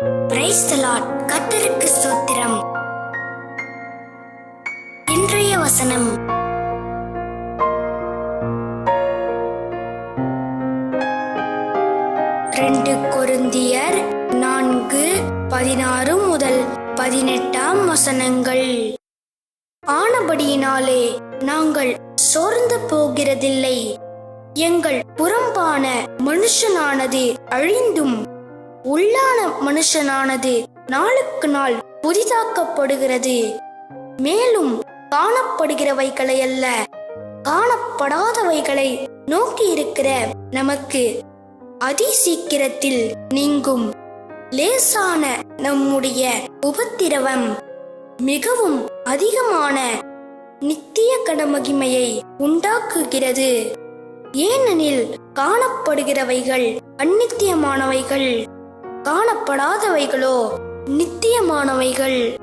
கத்தருக்கு சூத்திரம் இன்றைய வசனம். ரெண்டு கொருந்தியர் நான்கு பதினாறு முதல் பதினெட்டாம் வசனங்கள். ஆனபடியினாலே நாங்கள் சோர்ந்து போகிறதில்லை. எங்கள் புறம்பான மனுஷனானது அழிந்தும் உள்ள மனுஷனானது நாளுக்கு நாள் புதிதாக்கப்படுகிறது. மேலும் காணப்படுகிறவைகளை அல்ல காணப்படாதவைகளை நோக்கி இருக்கிற நமக்கு அதிசீக்கிரத்தில் நீங்கும் லேசான நம்முடைய உபத்திரவம் மிகவும் அதிகமான நித்திய கடமகிமையை உண்டாக்குகிறது. ஏனெனில் காணப்படுகிறவைகள் அந்நித்தியமானவைகள் காணப்படாதவைகளோ நித்தியமானவைகள்.